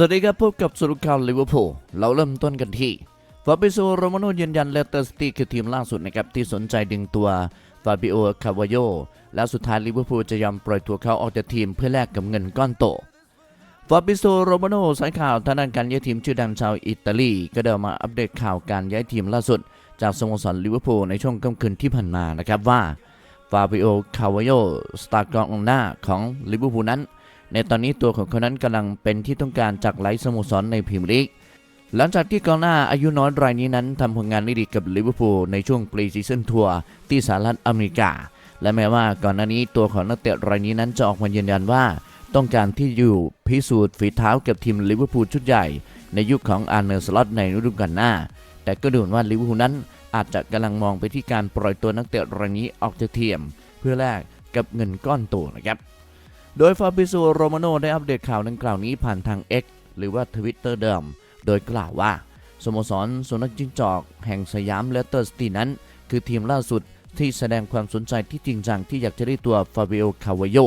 สวัสดีครับพบกับสรุปข่าวลิเวอร์พูลเราเริ่มต้นกันที่ฟาบิโซโรมาโนยืนยันเลสเตอร์ซิตี้คือทีมล่าสุดนะครับที่สนใจดึงตัวฟาบิโอคาวาโยและสุดท้ายลิเวอร์พูลจะยอมปล่อยตัวเขาออกจากทีมเพื่อแลกกับเงินก้อนโตฟาบิโซโรมาโนสายข่าวทางด้านการย้ายทีมชื่อดังชาวอิตาลีก็ได้มาอัปเดตข่าวการย้ายทีมล่าสุด จากสโมสรลิเวอร์พูลในช่วงค่ำคืนที่ผ่านมานะครับว่าฟาบิโอคาวาโยสตาร์กองหน้าของลิเวอร์พูลนั้น ในตอนนี้ตัวของเขานั้นกำลังเป็นที่ต้องการจากหลายสโมสรในพรีเมียร์ลีกหลังจากที่กองหน้าอายุน้อยรายนี้นั้นทำผลงานได้ดีกับลิเวอร์พูลในช่วงปรีซีซั่นทัวร์ที่สหรัฐอเมริกา และแม้ว่าก่อนหน้านี้ตัวของนักเตะรายนี้นั้นจะออกมายืนยันว่า ต้องการที่อยู่พิสูจน์ฝีเท้ากับทีมลิเวอร์พูลชุดใหญ่ ในยุคของอาร์เนอร์สล็อตในฤดูกาลหน้า แต่ก็ดูเหมือนว่าลิเวอร์พูลนั้นอาจจะกำลังมองไปที่การปล่อยตัวนักเตะรายนี้ออกจากทีมเพื่อแลกกับเงินก้อนโตนะครับ โดยฟาบิโซโรมาโนได้อัปเดตข่าวดังกล่าวนี้ผ่านทาง X หรือว่าทวิตเตอร์เดิม โดยกล่าวว่า สโมสรสุนัขจิ้งจอกแห่งสยามเลสเตอร์สตีนั้น คือทีมล่าสุดที่แสดงความสนใจที่จริงจังที่อยากจะได้ตัวฟาบิโอคาวโย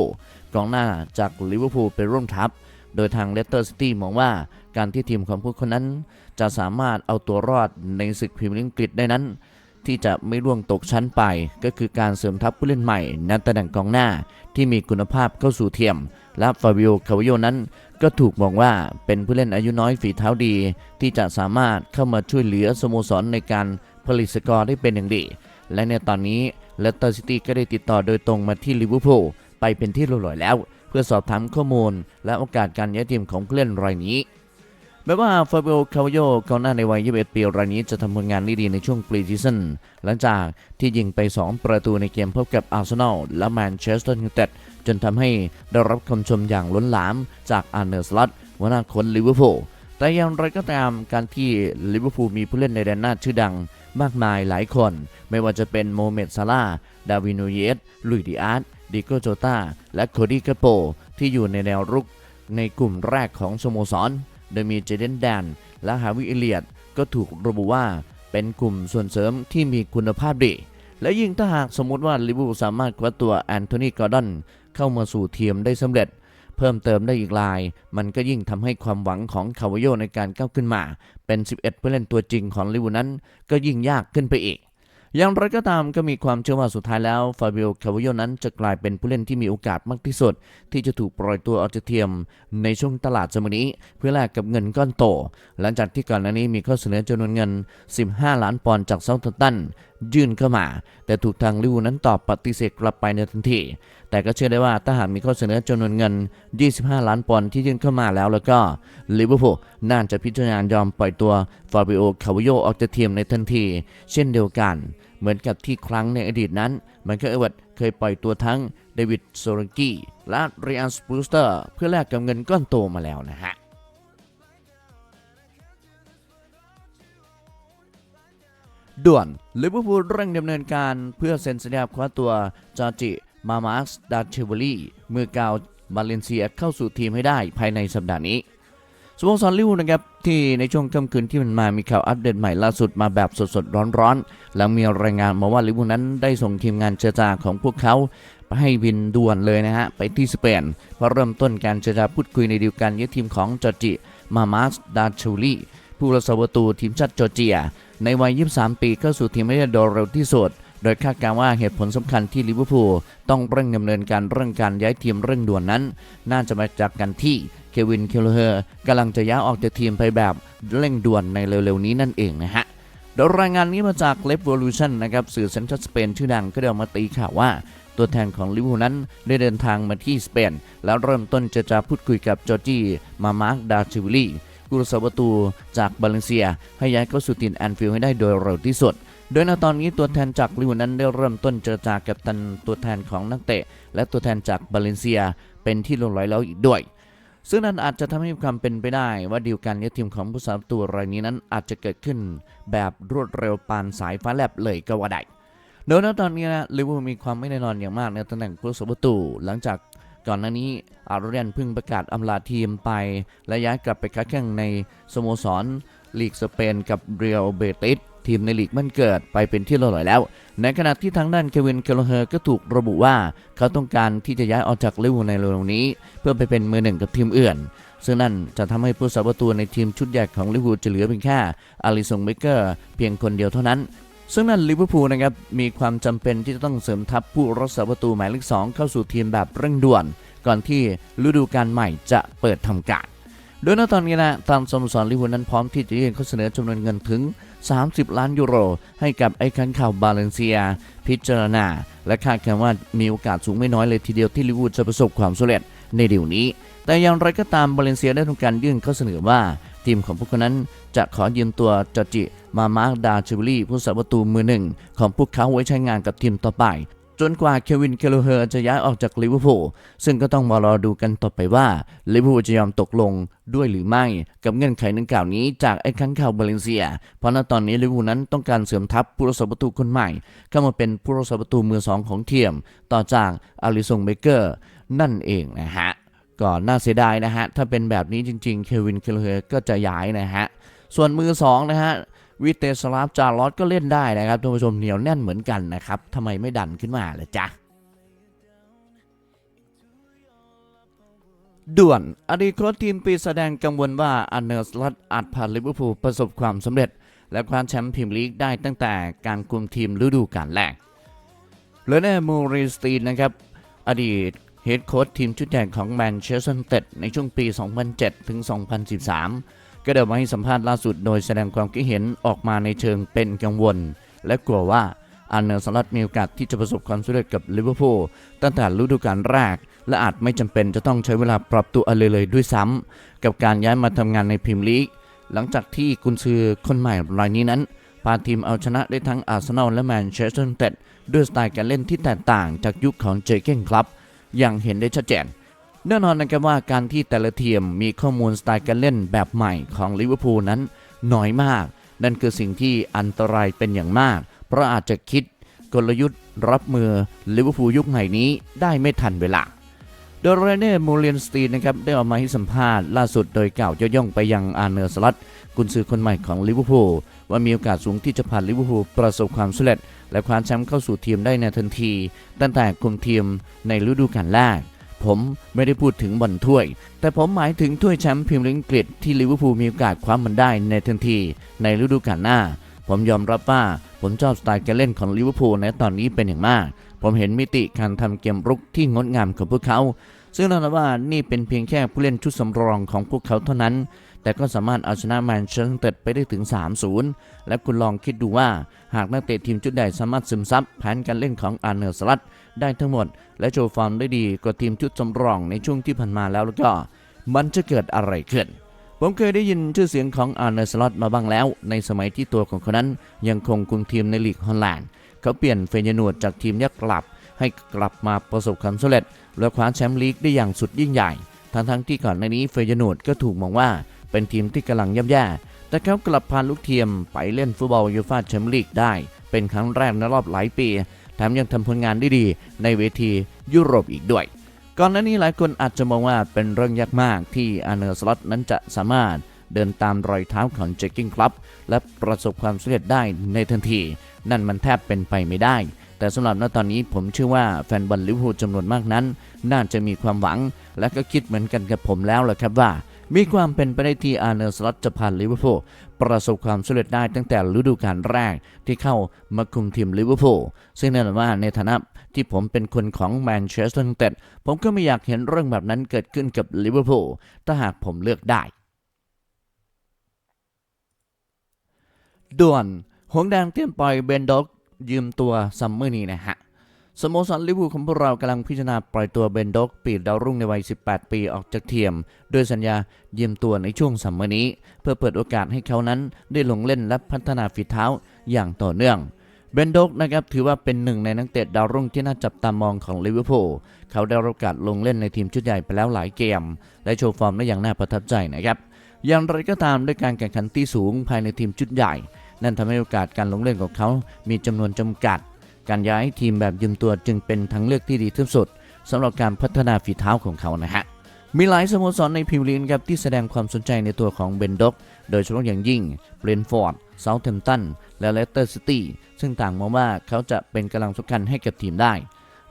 กองหน้าจากลิเวอร์พูลไปร่วมทัพ โดยทางเลสเตอร์ซิตี้มองว่าการที่ทีมของผู้คนนั้น จะสามารถเอาตัวรอดในศึกพรีเมียร์ลีกอังกฤษได้นั้น ที่จะไม่ร่วงตกชั้นไป ก็คือการเสริมทัพผู้เล่นใหม่ในตำแหน่งกองหน้าที่มีคุณภาพเข้าสู่เทียม และฟาบิโอคาวโยนั้น ก็ถูกมองว่าเป็นผู้เล่นอายุน้อยฝีเท้าดี ที่จะสามารถเข้ามาช่วยเหลือสโมสรในการผลิตสกอร์ได้เป็นอย่างดี และในตอนนี้เลสเตอร์ซิตี้ก็ได้ติดต่อโดยตรงมาที่ลิเวอร์พูลไปเป็นที่เรียบร้อยแล้ว เพื่อสอบถามข้อมูล และโอกาสการย้ายทีมของผู้เล่นรายนี้ แม้ว่าฟาบิโอคาวโยกองหน้าในวัย 21 ปีรายนี้จะทำผลงานได้ดีในช่วงปรีซีซั่นหลังจากที่ยิงไป 2 ประตูในเกมพบกับอาร์เซนอลและแมนเชสเตอร์ยูไนเต็ดจนทำให้ได้รับคำชมอย่างล้นหลามจากอาร์เนอร์สล็อตหัวหน้าคนลิเวอร์พูลแต่อย่างไรก็ตามการที่ลิเวอร์พูลมีผู้เล่นในแดนหน้าชื่อดังมากมายหลายคน ไม่ว่าจะเป็นโมเมดซาลาดาวินโนเยสลุยดิอาร์ตดิโกโจตาและโคดี้กาโปที่อยู่ในแนวรุกในกลุ่มแรกของสโมสร โดยมีเจเดนแดน และฮาวิเอเลียดก็ถูกระบุว่าเป็นกลุ่มส่วนเสริมที่มีคุณภาพดี และยิ่งถ้าหากสมมติว่าลิเวอร์พูลสามารถคว้าตัวแอนโทนีกอร์ดอนเข้ามาสู่ทีมได้สำเร็จ เพิ่มเติมได้อีกลาย มันก็ยิ่งทำให้ความหวังของคาวโยในการก้าวขึ้นมา เป็น 11 ผู้เล่นตัวจริงของลิเวอร์พูนั้นก็ยิ่งยากขึ้นไปอีก อย่างไรก็ตามก็มีความเชื่อว่าสุดท้ายแล้วฟาเบิโอคาวโยนั้นจะกลายเป็นผู้เล่นที่มีโอกาสมากที่สุด ที่จะถูกปล่อยตัวออกจากทีมในช่วงตลาดสมนี้ เพื่อแลกกับเงินก้อนโต หลังจากที่ก่อนหน้านี้มีข้อเสนอจำนวนเงิน 15 ล้านปอนด์จากเซาท์ตัน ยื่นเข้ามา แต่ถูกทางลิวนั้นตอบปฏิเสธกลับไปในทันที แต่ก็เชื่อได้ว่าถ้าหากมีข้อเสนอจำนวนเงิน 25 ล้านปอนด์ที่ยื่นเข้ามาแล้วแล้วก็ลิเวอร์พูลน่าจะพิจารณายอมปล่อยตัวฟาบิโอคาวาโยออกจากทีมในทันที เช่นเดียวกัน เหมือนกับที่ครั้งในอดีตนั้นมันก็เอเวตเคยปล่อยตัวทั้งเดวิดโซรังกี้และเรียนสปูสเตอร์เพื่อแลกกับเงินก้อนโตมาแล้วนะฮะ ด่วนลิเวอร์พูลเร่งดำเนินการเพื่อเซ็นสัญญาคว้าตัวจอร์จิ มามาสดาเชวลีมือกาวบาเลนเซียเข้าสู่ทีมให้ได้ภายในสัปดาห์นี้สโมสรลิเวอร์นะครับ ที่ในช่วงค่ำคืนที่มันมามีข่าวอัปเดตใหม่ล่าสุดมาแบบสดๆ ร้อนๆ แล้วมีรายงานมาว่าลิเวอร์พูนั้นได้ส่งทีมงานเจรจาของพวกเขาไปให้บินด่วนเลยนะฮะ ไปที่สเปนเพื่อเริ่มต้นการเจรจาพูดคุยในดีลการย้ายทีมของจอร์จิ มามาสดาเชวลีผู้รักษาประตูทีมชาติจอร์เจีย ในวัย 23 ปีเข้าสู่ทีมให้ได้โดยเร็วที่สุด โดยคาดการว่าเหตุผลสำคัญที่ลิเวอร์พูลต้องเร่งดำเนินการเรื่องการย้ายทีมเร่งด่วนนั้น น่าจะมาจากการที่เควิน เคลเฮอร์กำลังจะย้ายออกจากทีมไปแบบเร่งด่วนในเร็วๆนี้นั่นเองนะฮะโดยรายงานนี้มาจาก l e v o l u t i o n นะครับสื่อสัญชาติสเปนชื่อดังก็ได้ออกมาตีข่าวว่า ตัวแทนของลิเวอร์พูลนั้นได้เดินทางมาที่สเปน แล้วเริ่มต้นจะจะพูดคุยกับจอร์จีมามาร์กดาชิวิลี กุลสาประตูจากบาเลนเซีย ให้ย้ายเข้าสู่ทีมแอนฟิลด์ให้ได้โดยเร็วที่สุด โดยในตอนนี้ตัวแทนจากลิเวอร์นั้นได้เริ่มต้นเจรจากับตันตัวแทนของนักเตะ และตัวแทนจากบาเลนเซีย เป็นที่ลงรอยแล้วอีกด้วยซึ่งนั้นอาจจะทำให้มีความเป็นไปได้ว่าดีลการย้ายทีมของผู้สาประตูรายนี้นั้นอาจจะเกิดขึ้นแบบรวดเร็วปานสายฟ้าแลบเลยก็ว่าได้โดยณตอนนี้นะลิเวอร์พูลมีความไม่แน่นอนอย่างมากในตำแหน่งผู้สาประตู หลังจาก ก่อนหน้านี้อาร์เรนเพิ่งประกาศอำลาทีมไป และย้ายกลับไปค้าแข่งในสโมสรลีกสเปนกับเรียลเบติสทีมในลีกบ้านเกิดไปเป็นที่เรียบร้อยแล้ว ในขณะที่ทางด้านเควินเคลเฮอร์ก็ถูกระบุว่า เขาต้องการที่จะย้ายออกจากลิเวอร์พูลในเร็วนี้ เพื่อไปเป็นมือหนึ่งกับทีมอื่น ซึ่งนั่นจะทำให้ผู้สาประตูในทีมชุดใหญ่ของลิเวอร์พูลจะเหลือเพียงแค่อาริสงเบเกอร์เพียงคนเดียวเท่านั้น ซึ่งนั่นลิเวอร์พูลนะครับมีความจำเป็นที่จะต้องเสริมทัพผู้รักษาประตูหมายเลขสองเข้าสู่ทีมแบบเร่งด่วน ก่อนที่ฤดูกาลใหม่จะเปิดทำการ โดยณตอนนี้นะตามสโมสรลิเวอร์พูลนั้นพร้อมที่จะยื่นข้อเสนอจำนวนเงินถึง 30 ล้านยูโร ให้กับไอ้คันข่าวบาเลนเซีย พิจารณา และคาดกันว่ามีโอกาสสูงไม่น้อยเลยทีเดียวที่ลิเวอร์พูลจะประสบความสำเร็จในเดี๋ยวนี้ แต่อย่างไรก็ตามบาเลนเซียได้ทำการยื่นข้อเสนอว่า ทีมของพวกเขานั้นจะขอยืมตัวจอจิ มามาร์กดาชิวิลี่ผู้สาประตูมือหนึ่ง ของพวกเขาไว้ใช้งานกับทีมต่อไป จนกว่าเควินเคโลเฮอร์จะย้ายออกจากลิเวอร์พูลซึ่งก็ต้องมารอดูกันต่อไปว่าลิเวอร์พูลจะยอมตกลงด้วยหรือไม่กับเงื่อนไขดังกล่าวนี้จากไอ้ข้างข่าวบาเลนเซีย เพราะณตอนนี้ลิเวอร์พูลนั้นต้องการเสริมทัพผู้รักษาประตูคนใหม่ เข้ามาเป็นผู้รักษาประตูมือสองของทีมต่อจากอาริสงเบเกอร์นั่นเองนะฮะก็น่าเสียดายนะฮะ ถ้าเป็นแบบนี้จริงๆ เควินเคลเฮอร์ก็จะย้ายนะฮะ ส่วนมือ2นะฮะ วิเตสลาฟจารลอตก็เล่นได้นะครับท่านผู้ชมเหนียวแน่นเหมือนกันนะครับทำไมไม่ดันขึ้นมาล่ะจ๊ะด่วน อดีตโค้ชทีมปีแสดงกังวลว่าอันเนอร์สลัดอาจพาลิเวอร์พูลประสบความสำเร็จ และคว้าแชมป์พรีเมียร์ลีกได้ตั้งแต่การคุมทีมฤดูกาลแรกเลเน่มูริสตีนนะครับ อดีตเฮดโค้ชทีมชุดใหญ่ของแมนเชสเตอร์ยูไนเต็ดในช่วงปี 2007 ถึง 2013 ก็เดินมาให้สัมภาษณ์ล่าสุดโดยแสดงความคิดเห็นออกมาในเชิงเป็นกังวล และกลัวว่าอันเนอร์สลัดมีโอกาสที่จะประสบความสำเร็จกับลิเวอร์พูลตั้งแต่ฤดูกาลแรก และอาจไม่จำเป็นจะต้องใช้เวลาปรับตัวอะไรเลยด้วยซ้ำกับการย้ายมาทำงานในพรีเมียร์ลีกหลังจากที่กุนซือคนใหม่รายนี้นั้นพาทีมเอาชนะได้ทั้งอาร์เซนอลและแมนเชสเตอร์ยูไนเต็ดด้วยสไตล์การเล่นที่แตกต่างจากยุคของเจเก้นครับอย่างเห็นได้ชัดเจน แน่นอนนะครับว่าการที่แต่ละทีมมีข้อมูลสไตล์การเล่นแบบใหม่ของลิเวอร์พูลนั้นน้อยมาก นั่นคือสิ่งที่อันตรายเป็นอย่างมาก เพราะอาจจะคิดกลยุทธ์รับมือลิเวอร์พูลยุคใหม่นี้ได้ไม่ทันเวลาโดยเรเน่มูเลียนสตีนนะครับได้ออกมาให้สัมภาษณ์ล่าสุดโดยกล่าวย่อๆไปยังอาร์เนอร์สลัดกุนซือคนใหม่ของลิเวอร์พูลว่ามีโอกาสสูงที่จะผ่านลิเวอร์พูลประสบความสำเร็จ และคว้าแชมป์เข้าสู่ทีมได้ในทันที ตั้งแต่คุมทีมในฤดูกาลแรก ผมไม่ได้พูดถึงบอลถ้วย แต่ผมหมายถึงถ้วยแชมป์พรีเมียร์ลีกอังกฤษที่ลิเวอร์พูลมีโอกาสคว้ามันได้ในทันที ในฤดูกาลหน้า ผมยอมรับว่าผมชอบสไตล์การเล่นของลิเวอร์พูลในตอนนี้เป็นอย่างมาก ผมเห็นมิติการทำเกมรุกที่งดงามของพวกเขา ซึ่งแน่นว่านี่เป็นเพียงแค่ผู้เล่นชุดสำรองของพวกเขาเท่านั้น แต่ก็สามารถเอาชนะแมนเชสเตอร์ไนเตดไปได้ถึง 3-0 และคุณลองคิดดูว่า หากนักเตะทีมชุดใหญ่สามารถซึมซับแผนการเล่นของอาร์เนอร์สลัดได้ทั้งหมด และโชว์ฟอร์มได้ดีกว่าทีมชุดสำรองในช่วงที่ผ่านมาแล้วแล้วก็ มันจะเกิดอะไรขึ้นผมเคยได้ยินชื่อเสียงของอาร์เนอร์สลอตมาบ้างแล้ว ในสมัยที่ตัวของเขานั้นยังคงคุมทีมในลีกฮอลแลนด์ เขาเปลี่ยนเฟยนูดจากทีมยักษ์กลับ ให้กลับมาประสบความสำเร็จและคว้าแชมป์ลีกได้อย่างสุดยิ่งใหญ่ ทั้งๆที่ก่อนหน้านี้เฟยนูดก็ถูกมองว่า เป็นทีมที่กำลังย่ำแย่ แต่เขากลับพาลูกทีมไปเล่นฟุตบอลยูฟ่าแชมเปี้ยนลีกได้ เป็นครั้งแรกในรอบหลายปี แถมยังทำผลงานได้ดีในเวทียุโรปอีกด้วย ก่อนหน้านี้หลายคนอาจจะมองว่าเป็นเรื่องยากมากที่อาร์เนอร์สล็อตนั้นจะสามารถเดินตามรอยเท้าของเจคกิ้งคลับและประสบความสำเร็จได้ในทันที นั่นมันแทบเป็นไปไม่ได้ แต่สำหรับณตอนนี้ผมเชื่อว่าแฟนบอลลิเวอร์พูลจำนวนมากนั้น น่าจะมีความหวัง และก็คิดเหมือนกันกับผมแล้วแหละครับว่า มีความเป็นไปได้ที่อาร์เนอร์สล็อตจะผ่านลิเวอร์พูลประสบความสำเร็จได้ตั้งแต่ฤดูกาลแรกที่เข้ามาคุมทีมลิเวอร์พูลซึ่งแน่นอนว่าในฐานะที่ผมเป็นคนของแมนเชสเตอร์ยูไนเต็ดผมก็ไม่อยากเห็นเรื่องแบบนั้นเกิดขึ้นกับลิเวอร์พูลถ้าหากผมเลือกได้ด่วนหงแดงเตรียมปล่อยเบนด็อกยืมตัวซัมเมอร์นี้นะฮะ สโมสรลิเวอร์พูลของพวกเรากำลังพิจารณาปล่อยตัวเบนด็อกปีดดาวรุ่งในวัย 18 ปีออกจากทีมด้วยสัญญาเยืมตัวในช่วงซัมมอร์นี้ เพื่อเปิดโอกาสให้เขานั้นได้ลงเล่นและพัฒนาฝีเท้าอย่างต่อเนื่องเบนด็อกนะครับถือว่าเป็นหนึ่งในนักเตะดาวรุ่งที่น่าจับตามองของลิเวอร์พูลเขาได้รับโอกาสลงเล่นในทีมชุดใหญ่ไปแล้วหลายเกม และโชว์ฟอร์มได้อย่างน่าประทับใจนะครับอย่างไรก็ตามด้วยการแข่งขันที่สูงภายในทีมชุดใหญ่ นั่นทำให้โอกาสการลงเล่นของเขามีจำนวนจำกัด การย้ายทีมแบบยืมตัวจึงเป็นทางเลือกที่ดีที่สุดสำหรับการพัฒนาฝีเท้าของเขานะฮะมีหลายสโมสรในพรีเมียร์ลีกครับที่แสดงความสนใจในตัวของเบนด็อก โดยเฉพาะอย่างยิ่งเบรนฟอร์ดเซาท์แฮมป์ตันและเลสเตอร์ซิตี้ซึ่งต่างมองว่าเขาจะเป็นกำลังสำคัญให้กับทีมได้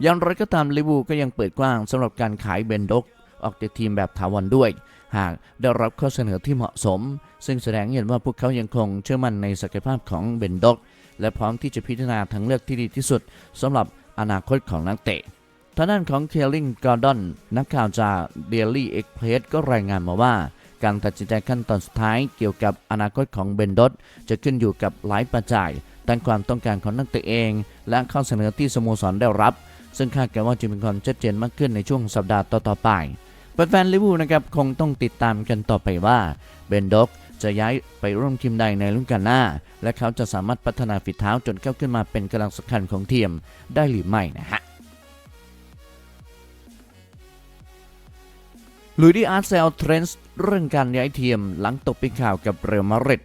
อย่างไรก็ตามลิเวอร์พูก็ยังเปิดกว้างสำหรับการขายเบนด็อกออกจากทีมแบบถาวรด้วย หากได้รับข้อเสนอที่เหมาะสม ซึ่งแสดงเห็นว่าพวกเขายังคงเชื่อมั่นในศักยภาพของเบนด็อก และพร้อมที่จะพิจารณาทางเลือกที่ดีที่สุดสำหรับอนาคตของนักเตะทางด้านของเคลลิงกอร์ดอนนักข่าวจากเดลี่เอ็กเพรสก็รายงานมาว่า การตัดสินใจขั้นตอนสุดท้ายเกี่ยวกับอนาคตของเบนดอตจะขึ้นอยู่กับหลายปัจจัยทั้งความต้องการของนักเตะเอง และข้อเสนอที่สโมสรได้รับ ซึ่งคาดการณ์ว่าจะมีความชัดเจนมากขึ้นในช่วงสัปดาห์ต่อๆไปแฟนๆลิเวอร์พูลนะครับคงต้องติดตามกันต่อไปว่าเบนด็อก จะย้ายไปร่วมทีมใดในฤดูกาลหน้า และเขาจะสามารถพัฒนาฝีเท้าจนก้าวขึ้นมาเป็นกำลังสำคัญของทีมได้หรือไม่นะฮะลุยดีอาร์เซลเทรนส์เรื่องการย้ายทีมหลังตกเป็นข่าวกับเรอัลมาดริด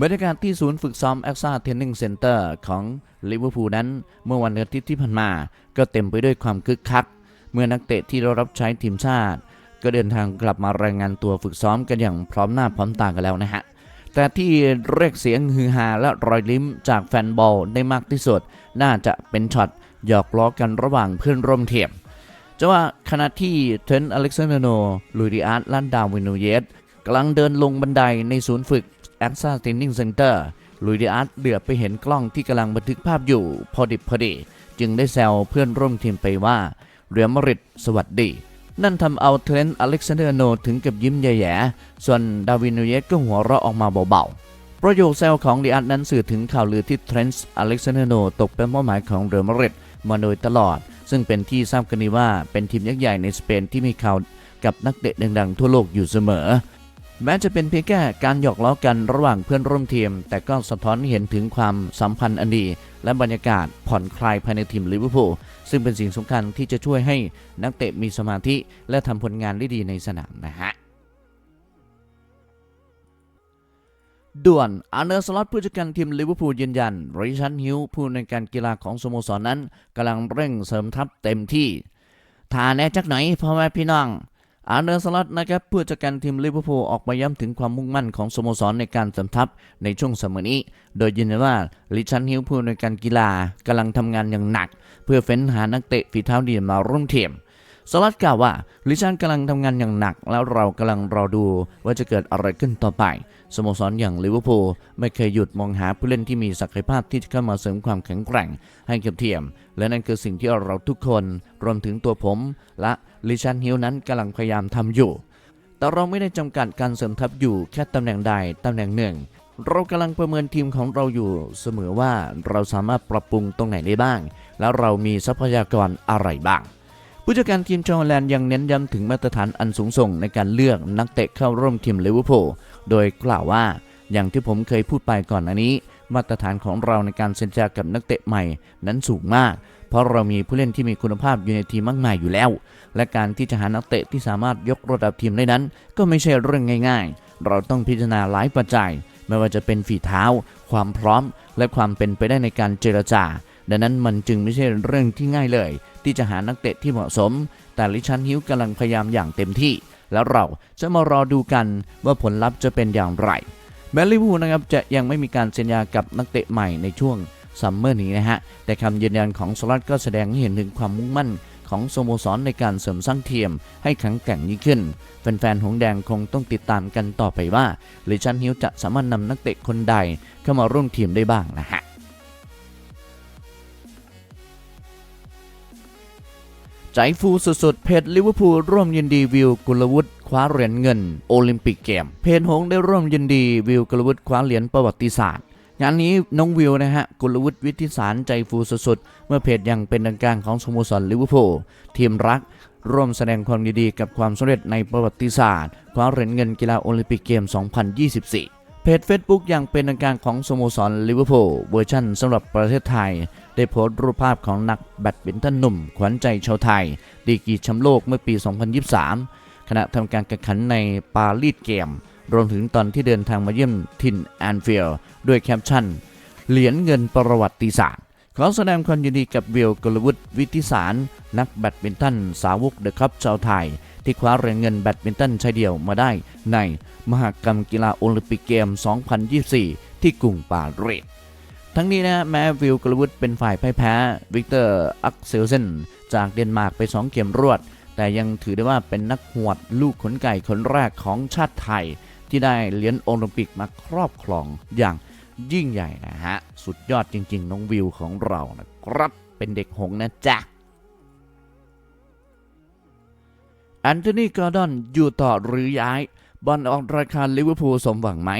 บรรยากาศที่ศูนย์ฝึกซ้อมแอคซ่าเทนนิงเซ็นเตอร์ของลิเวอร์พูลนั้น เมื่อวันอาทิตย์ที่ผ่านมา ก็เต็มไปด้วยความคึกคัก เมื่อนักเตะที่ได้รับใช้ทีมชาติ ก็เดินทางกลับมารายงานตัวฝึกซ้อมกันอย่างพร้อมหน้าพร้อมตากันแล้วนะฮะ แต่ที่เรียกเสียงฮือฮาและรอยลิ้มจากแฟนบอลได้มากที่สุด น่าจะเป็นช็อตหยอกล้อกันระหว่างเพื่อนร่วมทีมจะว่าขณะที่เทรนต์อเล็กซานเดอร์โนลุยดิอาร์ตลันดาวินูเยสกำลังเดินลงบันไดในศูนย์ฝึกแอคซ่าเทนนิงเซ็นเตอร์ลุยดิอาร์ตเหลือบไปเห็นกล้องที่กำลังบันทึกภาพอยู่พอดิบพอดี จึงได้แซวเพื่อนร่วมทีมไปว่าเรียมาริดสวัสดี นั่นทำเอาเทรนต์อเล็กซานเดอร์โนถึงกับยิ้มแย่ๆ ส่วนดาวินูเยสก็หัวเราะออกมาเบาๆ ประโยคแซวของดีอาร์ตนั้นสื่อถึงข่าวลือที่เทรนต์อเล็กซานเดอร์โนตกเป็นเป้าหมายของเรอัลมาดริดมาโดยตลอด ซึ่งเป็นที่ทราบกันดีว่าเป็นทีมยักษ์ใหญ่ในสเปนที่มีข่าวกับนักเตะดังๆ ทั่วโลกอยู่เสมอ แม้จะเป็นเพียงแค่การหยอกล้อกันระหว่างเพื่อนร่วมทีม แต่ก็สะท้อนเห็นถึงความสัมพันธ์อันดี และบรรยากาศผ่อนคลายภายในทีมลิเวอร์พูลซึ่งเป็นสิ่งสำคัญที่จะช่วยให้นักเตะมีสมาธิและทำผลงานได้ดีในสนามนะฮะด่วนอาร์เนอร์สล็อตผู้จัดการทีมลิเวอร์พูลยืนยันริชันฮิวผู้ในการกีฬาของสโมสรนนั้นกำลังเร่งเสริมทัพเต็มที่ทาแน่จักหน่อยพ่อแม่พี่น้อง อาร์เนอร์สล็อตนะครับเพื่อจัดการทีมลิเวอร์พูลออกมาย้ำถึงความมุ่งมั่นของสโมสรในการสำทับในช่วงสมัยนี้ โดยยืนยันว่าลิชันฮิลผู้ในวยการกีฬากำลังทำงานอย่างหนัก เพื่อเฟ้นหานักเตะฝีเท้าดีมาร่วมทีม สลัดกล่าวว่าลิชันกำลังทำงานอย่างหนัก แล้วเรากำลังรอดูว่าจะเกิดอะไรขึ้นต่อไป สโมสรอย่างลิเวอร์พูลไม่เคยหยุดมองหาผู้เล่นที่มีศักยภาพที่จะเข้ามาเสริมความแข็งแกร่ง ให้กับทีมและนั่นคือสิ่งที่เราทุกคนรวมถึงตัวผม และลิชันฮิลนั้นกำลังพยายามทำอยู่ แต่เราไม่ได้จำกัดการเสริมทัพอยู่แค่ตำแหน่งใดตำแหน่งหนึ่งเรากำลังประเมินทีมของเราอยู่เสมอว่าเราสามารถปรับปรุงตรงไหนได้บ้าง แล้วเรามีทรัพยากรอะไรบ้าง ผู้จัดการทีมจอร์แลนด์ยังเน้นย้ำถึงมาตรฐานอันสูงส่งในการเลือกนักเตะเข้าร่วมทีมลิเวอร์พูลโดยกล่าวว่า อย่างที่ผมเคยพูดไปก่อนอันนี้ มาตรฐานของเราในการเซ็นสัญญากับนักเตะใหม่นั้นสูงมาก เพราะเรามีผู้เล่นที่มีคุณภาพอยู่ในทีมมากมายอยู่แล้ว และการที่จะหานักเตะที่สามารถยกระดับทีมได้นั้น ก็ไม่ใช่เรื่องง่าย ๆ เราต้องพิจารณาหลายปัจจัย ไม่ว่าจะเป็นฝีเท้า ความพร้อม และความเป็นไปได้ในการเจรจา ดังนั้นมันจึงไม่ใช่เรื่องที่ง่ายเลย ที่จะหานักเตะที่เหมาะสม แต่ลิชันฮิวกำลังพยายามอย่างเต็มที่ แล้วเราจะมารอดูกันว่าผลลัพธ์จะเป็นอย่างไรแมลิวูนะครับจะยังไม่มีการเซ็นญากับนักเตะใหม่ในช่วงซัมเมอร์นี้นะฮะ แต่คำยืนยันของสลัดก็แสดงให้เห็นถึงความมุ่งมั่นของสโมสรในการเสริมสร้างทีมให้แข็งแกร่งยิ่งขึ้น แฟนๆ หงแดงคงต้องติดตามกันต่อไปว่าลิชันฮิวจะสามารถนำนักเตะคนใดเข้ามาร่วมทีมได้บ้างนะฮะ ใจฟูสุดๆ เพจลิเวอร์พูลร่วมยินดีวิวกุลวุฒิคว้าเหรียญเงิน โอลิมปิกเกม เพจหงได้ร่วมยินดีวิวกุลวุฒิคว้าเหรียญประวัติศาสตร์งานนี้น้องวิวนะฮะกุลวุฒิวิทิสารใจฟูสุดๆ เมื่อเพจยังเป็นดังกลางของสโมสรลิเวอร์พูลทีมรัก ร่วมแสดงความยินดีกับความสำเร็จในประวัติศาสตร์คว้าเหรียญเงินกีฬาโอลิมปิกเกม 2024 เพจ Facebook อย่างเป็นทางการของสโมสรลิเวอร์พูลเวอร์ชันสำหรับประเทศไทย ได้โพสต์รูปภาพของนักแบดมินตันหนุ่ม ขวัญใจชาวไทย ดีกรีแชมป์โลกเมื่อปี 2023 ขณะทำการแข่งขันในปารีสเกม รวมถึงตอนที่เดินทางมาเยี่ยมถิ่นแอนฟิลด์ด้วยแคปชั่น เหรียญเงินประวัติศาสตร์ ขอแสดงความยินดีกับวิลกลวุฒิวิทิสาร นักแบดมินตันสาวกเดอะคัพชาวไทย ที่คว้าเหรียญเงินแบดมินตันชายเดี่ยวมาได้ในมหกรรมกีฬาโอลิมปิกเกม 2024 ที่กรุงปารีสทั้งนี้นะแม้วิลกลวุฒเป็นฝ่ายพ่ายแพ้ วิกเตอร์อักเซลเซนจากเดนมาร์กไป 2 เกมรวด แต่ยังถือได้ว่าเป็นนักหวดลูกขนไก่คนแรกของชาติไทย ที่ได้เหรียญโอลิมปิกมาครอบครองอย่างยิ่งใหญ่นะฮะ สุดยอดจริง ๆ น้องวิวของเรานะครับ เป็นเด็กหงส์นะจ๊ะ แอนโทนีกอร์ดอนอยู่ต่อหรือย้าย บอลออกราคาลิเวอร์พูลสมหวังไหม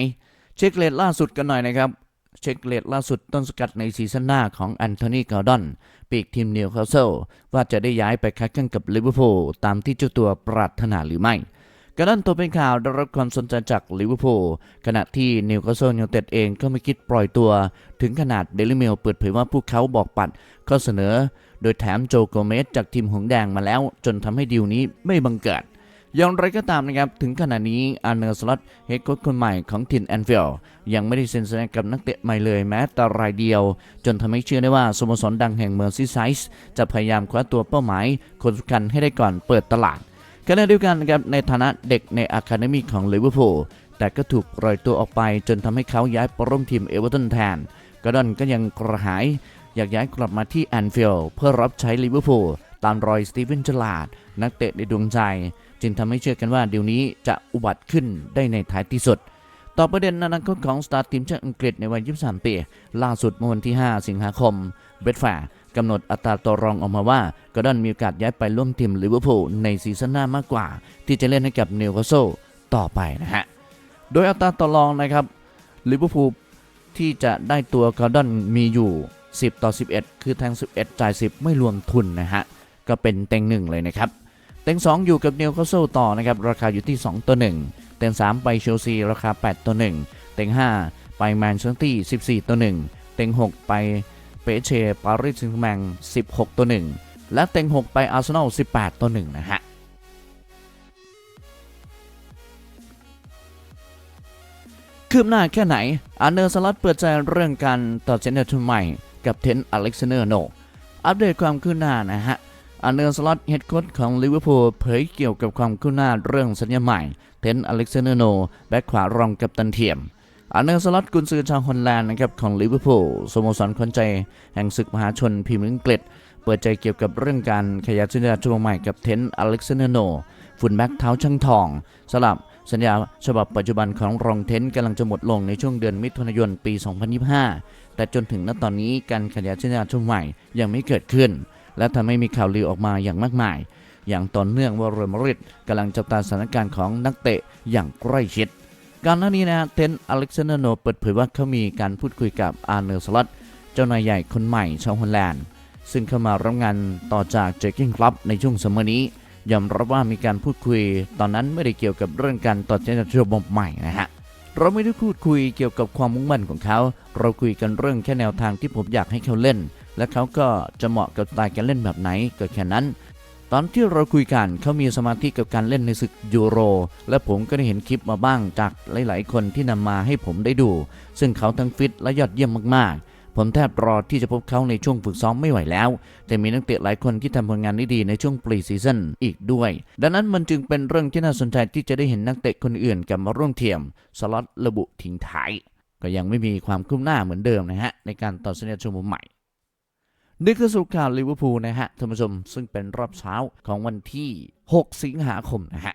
เช็คเลทล่าสุดกันหน่อยนะครับ เช็คเลทล่าสุดต้นสกัดในซีซั่นหน้าของแอนโทนีกอร์ดอนปีกทีมนิวคาสเซิลว่าจะได้ย้ายไปค้าแข่งกับลิเวอร์พูลตามที่เจ้าตัวปรารถนาหรือไม่กอร์ดอนตัวเป็นข่าวได้รับความสนใจจากลิเวอร์พูลขณะที่นิวคาสเซิลยูไนเต็ดเองก็ไม่คิดปล่อยตัว ถึงขนาดเดลิเมลเปิดเผยว่าพวกเขาบอกปัดข้อเสนอ โดยแถมโจโกเมสจากทีมหงส์แดงมาแล้ว จนทำให้ดีลนี้ไม่บังเกิดอย่างไรก็ตามนะครับ ถึงขณะนี้อาร์เนอร์สล็อตเฮดโค้ชคนใหม่ของทีมแอนฟิลยังไม่ได้เซ็นสัญญากับนักเตะใหม่เลยแม้แต่รายเดียว จนทำให้เชื่อได้ว่าสโมสรดังแห่งเมือร์ซีไซส์จะพยายามคว้าตัวเป้าหมาย คนสำคัญให้ได้ก่อนเปิดตลาดขณะเดียวกันนะครับในฐานะเด็กในอะคาเดมีของลิเวอร์พูลแต่ก็ถูกปล่อยตัวออกไปจนทำให้เขาย้ายไปร่วมทีมเอเวอร์ตันแทนกระดอนก็ยังกระหาย อยากย้ายกลับมาที่แอนฟิลด์เพื่อรับใช้ลิเวอร์พูลตามรอยสตีเวนเจลาร์ดนักเตะในดวงใจ จึงทำให้เชื่อกันว่าเดี๋ยวนี้จะอุบัติขึ้นได้ในท้ายที่สุด ต่อประเด็นอนาคตของสตาร์ทีมชาติอังกฤษในวัย 23 ปี ล่าสุดเมื่อวันที่ 5 สิงหาคม เบรดแฟร์กำหนดอัตราต่อรองออกมาว่ากอร์ดอนมีโอกาสย้ายไปร่วมทีมลิเวอร์พูลในซีซั่นหน้ามากกว่า ที่จะเล่นให้กับนิวคาสเซิลต่อไปนะฮะ โดยอัตราต่อรองนะครับลิเวอร์พูลที่จะได้ตัวกอร์ดอนมีอยู่ 10 ต่อ 11 คือแทง 11 จ่าย 10 ไม่รวมทุนนะฮะ ก็เป็นเต็งหนึ่งเลยนะครับ เต็ง 2 อยู่กับนิวคาสเซิลต่อนะครับ ราคาอยู่ที่ 2 ต่อ 1 เต็ง 3 ไปเชลซี ราคา 8 ต่อ 1 เต็ง 5 ไปแมนเชสเตอร์14 ต่อ 1 เต็ง 6 ไปเปเชปารีสแซงต์แร์แมง16 ต่อ 1 และเต็ง 6 ไปอาร์เซนอล 18 ต่อ 1 นะฮะคืบหน้าแค่ไหนอาร์เนอร์สลัดเปิดใจเรื่องการตัดสินใจใหม่ กับเทนอเล็กซานเดอร์โนอัปเดตความคืบหน้านะฮะอาร์เนอร์สล็อตเฮดโค้ชของลิเวอร์พูลเผยเกี่ยวกับความคืบหน้าเรื่องสัญญาใหม่ เทนอเล็กซานเดอร์โนแบ็คขวารองกับตันเทียมอาร์เนอร์สล็อตกุนซือชาวฮอลแลนด์นะครับของลิเวอร์พูลสโมสรคนใจแห่งศึกมหาชนพรีเมียร์อังกฤษเปิดใจเกี่ยวกับเรื่องการขยายสัญญาฉบับใหม่กับเทนอเล็กซานเดอร์โนฟุตแบ็กเท้าช่างทองสลับสัญญาฉบับปัจจุบันของรองเทนกำลังจะหมดลงในช่วงเดือนมิถุนายนปี 2025 แต่จนถึงณตอนนี้การขยายสัญญาฉบับใหม่ยังไม่เกิดขึ้น และทำให้มีข่าวลือออกมาอย่างมากมาย อย่างต่อเนื่องว่าเรอัลมาดริดกำลังจับตาสถานการณ์ของนักเตะอย่างใกล้ชิดก่อนหน้านี้นะฮะเทนอเล็กซานเดอร์โนเปิดเผยว่าเขามีการพูดคุยกับอาร์เนอร์สลอตเจ้านายใหญ่คนใหม่ชาวฮอลแลนด์ ซึ่งเข้ามารับงานต่อจากเจคกิ้งคลับในช่วงสมัยนี้ยอมรับว่ามีการพูดคุย ตอนนั้นไม่ได้เกี่ยวกับเรื่องการต่อเจนระบบใหม่นะฮะ เราไม่ได้พูดคุยเกี่ยวกับความมุ่งมั่นของเขา เราคุยกันเรื่องแค่แนวทางที่ผมอยากให้เขาเล่น และเขาก็จะเหมาะกับสไตล์การเล่นแบบไหนก็แค่นั้น ตอนที่เราคุยกันเขามีสมาธิกับการเล่นในศึกยูโร และผมก็ได้เห็นคลิปมาบ้างจากหลาย ๆ คนที่นำมาให้ผมได้ดู ซึ่งเขาทั้งฟิตและยอดเยี่ยมมากๆ ผมแทบรอที่จะพบเขาในช่วงฝึกซ้อมไม่ไหวแล้ว แต่มีนักเตะหลายคนที่ทำผลงานได้ดีในช่วงปรีซีซั่นอีกด้วย ดังนั้นมันจึงเป็นเรื่องที่น่าสนใจที่จะได้เห็นนักเตะคนอื่นกลับมาร่วมเทียม สล็อตระบุทิ้งท้าย ก็ยังไม่มีความคืบหน้าเหมือนเดิมนะฮะในการต่อสัญญาชั่วโมงใหม่นี่คือสุข่าวลิเวอร์พูลนะฮะท่านผู้ชมซึ่งเป็นรอบเช้าของวันที่ 6 สิงหาคมนะฮะ